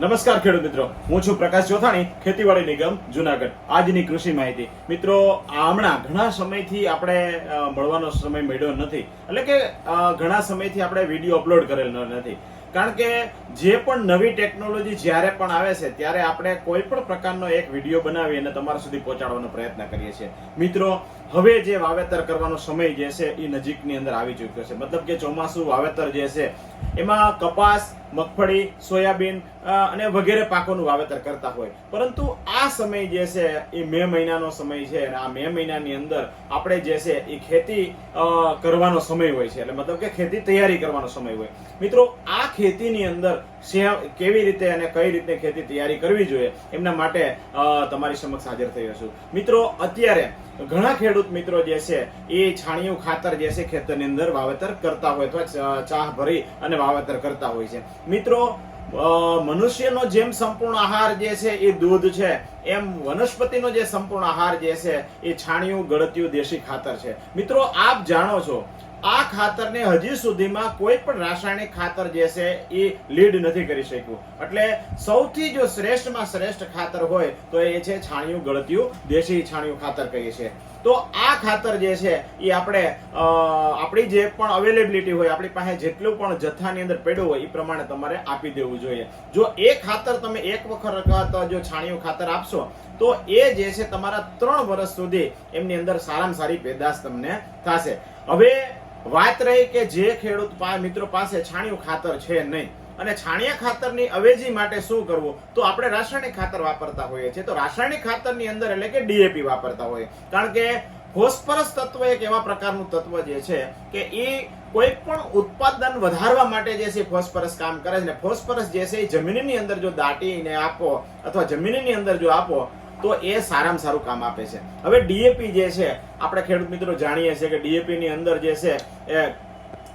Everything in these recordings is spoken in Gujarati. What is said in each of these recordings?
નમસ્કાર ખેડૂત મિત્રો. હું છું પ્રકાશ ચોથાણી ખેતીવાડી નિગમ, જુનાગઢ. આજની કૃષિ માહિતી. મિત્રો હમણાં ઘણા સમયથી આપણે મળવાનો સમય મળ્યો નથી. એટલે કે ઘણા સમયથી આપણે વીડિયો અપલોડ કરેલ નથી. કારણ કે, જે પણ નવી ટેકનોલોજી જ્યારે પણ આવે છે, ત્યારે આપણે કોઈ પણ પ્રકારનો એક વીડિયો બનાવી અને તમારા સુધી પહોંચાડવાનો પ્રયત્ન કરીએ છીએ. મિત્રો હવે જે વાવેતર કરવાનો સમય જે છે એ નજીકની અંદર આવી ચૂક્યો છે. મતલબ કે ચોમાસું વાવેતર જે છે, એમાં કપાસ, મગફળી, સોયાબીન અને વગેરે પાકોનું વાવેતર કરતા હોય. પરંતુ આ સમય જે છે એ મે મહિનાનો સમય છે અને આ મે મહિનાની અંદર આપણે જે છે એ ખેતી કરવાનો સમય હોય છે. એટલે મતલબ કે ખેતી તૈયારી કરવાનો સમય હોય. મિત્રો, આ ખેતીની અંદર શે- કેવી રીતે અને કઈ રીતે ખેતી તૈયારી કરવી જોઈએ એમના માટે તમારી સમક્ષ હાજર થયો છું. મિત્રો, અત્યારે ઘણા ખેડૂત મિત્રો જે છે, એ છાણિયું ખાતર જે છે ખેતરની અંદર વાવેતર કરતા હોય અથવા ચાહ ભરી અને વાવેતર કરતા હોય છે. મિત્રો મનુષ્યનો જેમ સંપૂર્ણ આહાર જે છે એ દૂધ છે, એમ વનસ્પતિનો જે સંપૂર્ણ આહાર જે છે એ છાણિયું, ગળતિયું, દેશી ખાતર છે. મિત્રો, આપ જાણો છો આ ખાતરને હજી સુધીમાં કોઈ પણ રાસાયણિક ખાતર જે છે એ લીડ નથી કરી શક્યું. એટલે સૌથી જો શ્રેષ્ઠમાં શ્રેષ્ઠ ખાતર હોય તો એ છે છાણિયું ગળતિયું, દેશી છાણિયું ખાતર કહીએ છીએ. તો આ ખાતર જે છે એ આપણે આપણી જે પણ અવેલેબિલિટી હોય, આપણી પાસે જેટલું પણ જથ્થાની અંદર પડ્યું હોય, એ પ્રમાણે તમારે આપી દેવું જોઈએ. જો એ ખાતર તમે એક વખત જો છાણિયું ખાતર આપશો, તો એ જે છે તમારા ત્રણ વર્ષ સુધી એમની અંદર સારામાં સારી પેદાશ તમને થશે. હવે વાત રહી કે જે ખેડૂત મિત્રો પાસે છાણિયું ખાતર છે નહીં. અને છાણિયા ખાતરની અવેજી માટે શું કરવું? તો આપણે રાસાયણિક ખાતર વાપરતા હોઈએ છીએ. તો રાસાયણિક ખાતરની અંદર એટલે કે ડીએપી વાપરતા હોઈએ. કારણ કે ફોસ્ફરસ તત્વ એક એવા પ્રકારનું તત્વ જે છે કે એ કોઈ પણ ઉત્પાદન વધારવા માટે જે છે ફોસ્ફરસ કામ કરે છે. ને ફોસ્ફરસ જે છે એ જમીનની અંદર જો દાટીને આપો અથવા જમીનની અંદર જો આપો તો એ સારામાં સારું કામ આપે છે. હવે ડીએપી જે છે, આપણે ખેડૂત મિત્રો જાણીએ છીએ કે ડીએપી ની અંદર જે છે, એ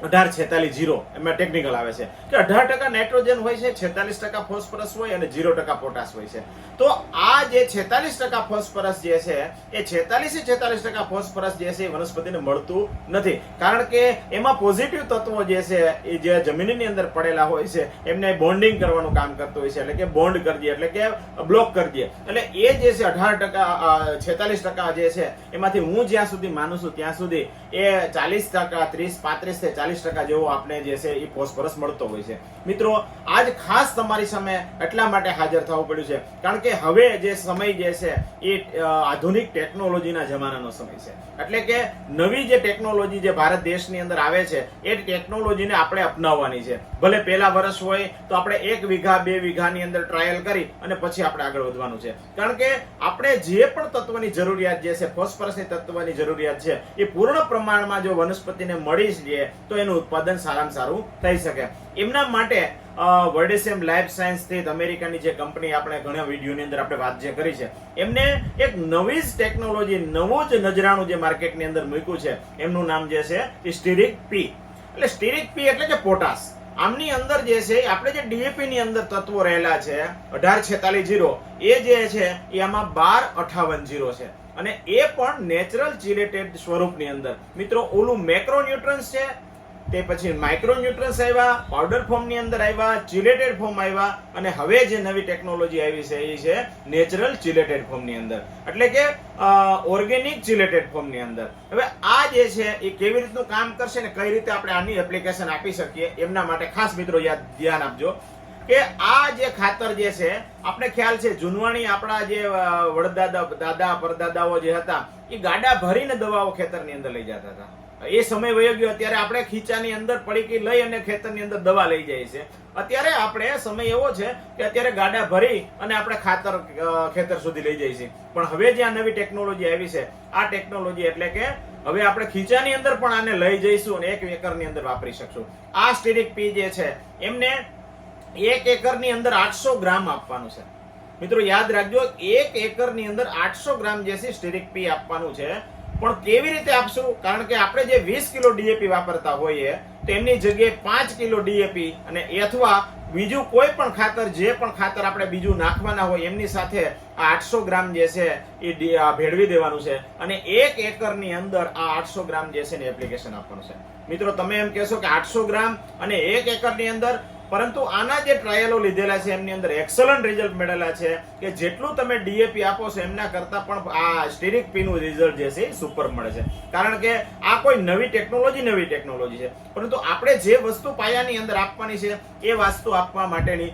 અઢાર છેતાલીસ જીરો એમાં ટેકનિકલ આવે છે. કે અઢાર ટકા નાઇટ્રોજન હોય છે, છેતાલીસ ટકા ફોસ્ફરસ હોય અને જીરો ટકા પોટાશ હોય છે. તો આ જે છેતાલીસ ટકા ફોસ્ફરસ જે છે, એ છેતાલીસ છેતાલીસ ટકા ફોસ્ફરસ જે છે એ વનસ્પતિને મળતું નથી. કારણ કે એમાં પોઝિટિવ તત્વો જે છે, એ જે જમીનની અંદર પડેલા હોય છે, એમને બોન્ડિંગ કરવાનું કામ કરતું હોય છે. એટલે કે બોન્ડ કરી દે એટલે કે બ્લોક કરી દે એટલે એ જે છે અઢાર ટકા છેતાલીસ ટકા જે છે, એમાંથી હું જ્યાં સુધી માનું છું, ત્યાં સુધી એ ચાલીસ ટકા, ત્રીસ, પાંત્રીસથી ચાલીસ ટકા જેવો આપણે જે છે એ ફોસ્ફરસ મળતો હોય છે. મિત્રો, આજ ખાસ તમારી સામે એટલા માટે હાજર થવું પડ્યું છે, કારણ કે હવે જે સમય જે છે એ આધુનિક ટેકનોલોજીના જમાનાનો સમય છે. એટલે કે નવી જે ટેકનોલોજી જે ભારત દેશની અંદર આવે છે, એ ટેકનોલોજીને આપણે અપનાવવાની છે. ભલે પહેલા વર્ષ હોય તો આપણે એક વીઘા, બે વીઘાની અંદર ટ્રાયલ કરી અને પછી આપણે આગળ વધવાનું છે. કારણ કે આપણે જે પણ તત્વની જરૂરિયાત જે છે, ફોસ્ફરસની તત્વની જરૂરિયાત છે, એ પૂર્ણ પ્રમાણમાં જો વનસ્પતિને મળી જ લે એનું ઉત્પાદન સારામાં સારું થઈ શકે. એમના માટે વર્ડેસેમ લાઈફ સાયન્સ સ્થિત અમેરિકાની જે કંપની આપણે ઘણા વિડીયોની અંદર આપણે વાત જે કરી છે, એમને એક નવી જ ટેકનોલોજી, નવું જ નજરાણું જે માર્કેટની અંદર મૂક્યું છે, એમનું નામ જે છે સ્ટીરિક પી એટલે સ્ટીરિક પી એટલે કે પોટાશ. આમની અંદર જે છે, આપણે જે ડીએપી ની અંદર તત્વો રહેલા છે, અઢાર છેતાલીસ જીરો, એ જે છે એ આમાં બાર અઠાવન જીરો છે. અને એ પણ નેચરલ ચિલેટેડ સ્વરૂપની અંદર. મિત્રો, ઓલું મેક્રોન્યુટ્રન્સ છે તે પછી માઇક્રોન્યુટ્રન્સ આવ્યા પાવડર ફોર્મની અંદર આવ્યા ચિલેટેડ ફોર્મ આવ્યા અને હવે જે નવી ટેકનોલોજી આવી છે એ છે નેચરલ ચિલેટેડ ફોર્મની અંદર. એટલે કે ઓર્ગેનિક ચિલેટેડ ફોર્મની અંદર. હવે આ જે છે એ કેવી રીતનું કામ કરશે ને કઈ રીતે આપણે આની એપ્લિકેશન આપી શકીએ એમના માટે ખાસ મિત્રો યાદ, ધ્યાન આપજો કે આ જે ખાતર જે છે આપણે ખ્યાલ છે જૂનવાણી આપણા જે વડદાદા, દાદા, પરદાદાઓ જે હતા, એ ગાડા ભરીને દવાઓ ખેતરની અંદર લઈ જતા હતા. એ સમય વયો ગયો, અત્યારે આપણે ખીચાની અંદર પડીકી લઈ અને ખેતરની અંદર દવા લઈ જાય છે. અત્યારે આપણે સમય એવો છે કે અત્યારે ગાડા ભરી અને આપણે ખાતર ખેતર સુધી લઈ જઈએ છીએ પણ હવે જે આ નવી ટેકનોલોજી આવી છે, આ ટેકનોલોજી એટલે કે હવે આપણે ખીચાની અંદર પણ આને લઈ જઈશું અને એક એકરની અંદર વાપરી શકશું. આ સ્ટેરિક પી જે છે, એમને એક એકરની અંદર આઠસો ગ્રામ આપવાનું છે. મિત્રો યાદ રાખજો, એક એકરની અંદર આઠસો ગ્રામ જે છે સ્ટીરિક પી આપવાનું છે. પણ કેવી રીતે આપશું? કારણ કે આપણે જે વીસ કિલો ડીએપી વાપરતા હોઈએ, તો એમની જગ્યાએ પાંચ કિલો ડીએપી અને અથવા બીજું કોઈ પણ ખાતર, જે પણ ખાતર આપણે બીજું નાખવાના હોય, એમની સાથે આ આઠસો ગ્રામ જે છે એ ભેળવી દેવાનું છે. અને એક એકરની અંદર આ આઠસો ગ્રામ જે છે ને એપ્લિકેશન આપવાનું છે. મિત્રો, તમે એમ કહેશો કે આઠસો ગ્રામ અને એક એકરની અંદર પરંતુ આના જે ટ્રાયલો લીધેલા છે, એમની અંદર એક્સલન્ટ રિઝલ્ટ મળેલા છે કે જેટલું તમે ડીએપી આપો છો, એમના કરતા પણ આ સ્ટેરિક પીનું રિઝલ્ટ જે છે એ સુપર મળે છે. કારણ કે આ કોઈ નવી ટેકનોલોજી નવી ટેકનોલોજી છે. પરંતુ આપણે જે વસ્તુ પાયાની અંદર આપવાની છે, એ વસ્તુ આપવા માટેની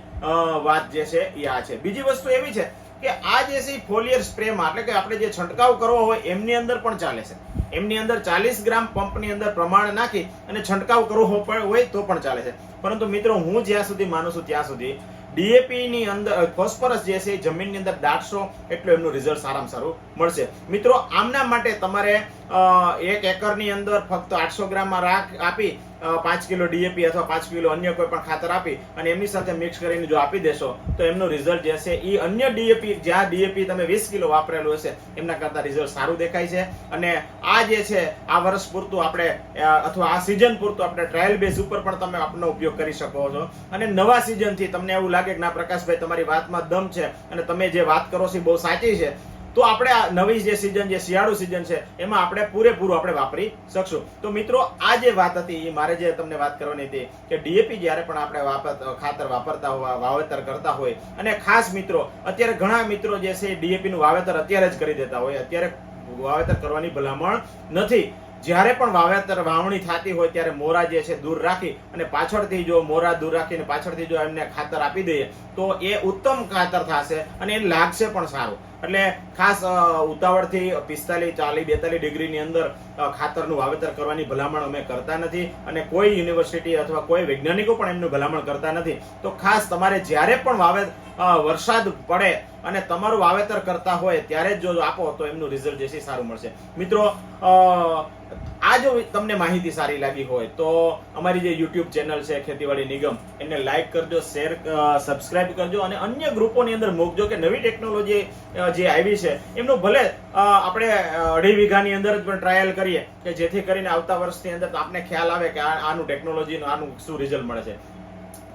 વાત જે છે એ આ છે. બીજી વસ્તુ એવી છે કે આ જે છે ફોલિયર સ્પ્રેમાં એટલે કે આપણે જે છંટકાવ કરવો હોય, એમની અંદર પણ ચાલે છે. એમની અંદર ચાલીસ ગ્રામ પંપની અંદર પ્રમાણ નાખી અને છંટકાવ કરવો હોય તો પણ ચાલે છે. પરંતુ મિત્રો, હું જ્યાં સુધી માનું છું ત્યાં સુધી ડીએપી ની અંદર ફોસ્ફરસ જે છે જમીનની અંદર દાટશો એટલું એમનું રિઝલ્ટ સારામાં સારું મળશે. મિત્રો, આમના માટે તમારે એક એકરની અંદર ફક્ત આઠસો ગ્રામમાં રાખ આપી પાંચ કિલો ડીએપી અથવા પાંચ કિલો અન્ય કોઈ પણ ખાતર આપી અને એમની સાથે મિક્સ કરીને જો આપી દેશો, તો એમનું રિઝલ્ટ જે છે એ અન્ય ડીએપી જ્યાં ડીએપી તમે વીસ કિલો વાપરેલું હશે, એમના કરતાં રિઝલ્ટ સારું દેખાય છે. અને આ જે છે, આ વર્ષ પૂરતું આપણે અથવા આ સિઝન પૂરતું આપણે ટ્રાયલ બેઝ ઉપર પણ તમે આપનો ઉપયોગ કરી શકો છો. અને નવા સિઝનથી તમને એવું લાગે કે ના પ્રકાશભાઈ, તમારી વાતમાં દમ છે અને તમે જે વાત કરો છો એ બહુ સાચી છે. તો આપણે આ નવી જે સિઝન જે શિયાળુ સિઝન છે, એમાં આપણે પૂરેપૂરું આપણે વાપરી શકશું. તો મિત્રો, આ જે વાત હતી, એ મારે જે તમને વાત કરવાની હતી કે ડીએપી જ્યારે પણ આપણે વાપર, ખાતર વાપરતા હોય વાવેતર કરતા હોય, અને ખાસ મિત્રો, અત્યારે ઘણા મિત્રો જે છે ડીએપી નું વાવેતર અત્યારે જ કરી દેતા હોય, અત્યારે વાવેતર કરવાની ભલામણ નથી. જ્યારે પણ વાવેતર વાવણી થતી હોય ત્યારે મોરા જે છે દૂર રાખી અને પાછળથી જો મોરા દૂર રાખીને પાછળથી જો એમને ખાતર આપી દઈએ, તો એ ઉત્તમ ખાતર થશે અને એ લાગશે પણ સારું. એટલે ખાસ ઉતાવળથી પિસ્તાલીસ, ચાલીસ, બેતાલીસ ડિગ્રીની અંદર ખાતરનું વાવેતર કરવાની ભલામણ અમે કરતા નથી અને કોઈ યુનિવર્સિટી અથવા કોઈ વૈજ્ઞાનિકો પણ એમનું ભલામણ કરતા નથી. તો ખાસ તમારે જ્યારે પણ વાવે વરસાદ પડે અને તમારું વાવેતર કરતા હોય ત્યારે જ જો આપો તો એમનું રિઝલ્ટ જે છે સારું મળશે. મિત્રો આ જો તમને માહિતી સારી લાગી હોય તો અમારી જે યુટ્યુબ ચેનલ છે, ખેતીવાડી નિગમ એને લાઈક કરજો શેર સબસ્ક્રાઇબ કરજો અને અન્ય ગ્રુપોની અંદર મૂકજો કે નવી ટેકનોલોજી જે આવી છે, એમનું ભલે આપણે અઢી વીઘાની અંદર જ પણ ટ્રાયલ કરીએ કે જેથી કરીને આવતા વર્ષની અંદર આપને ખ્યાલ આવે કે આનું ટેકનોલોજીનું આનું શું રિઝલ્ટ મળે છે.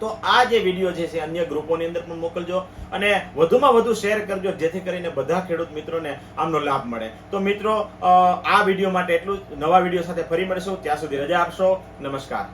તો આ જે વીડિયો જે છે, અન્ય ગ્રુપોની અંદર પણ મોકલજો અને વધુમાં વધુ શેર કરજો, જેથી કરીને બધા ખેડૂત મિત્રોને આમનો લાભ મળે. તો મિત્રો આ વીડિયો માટે એટલું નવા વીડિયો સાથે ફરી મળીશું. ત્યાં સુધી રજા આપશો. નમસ્કાર.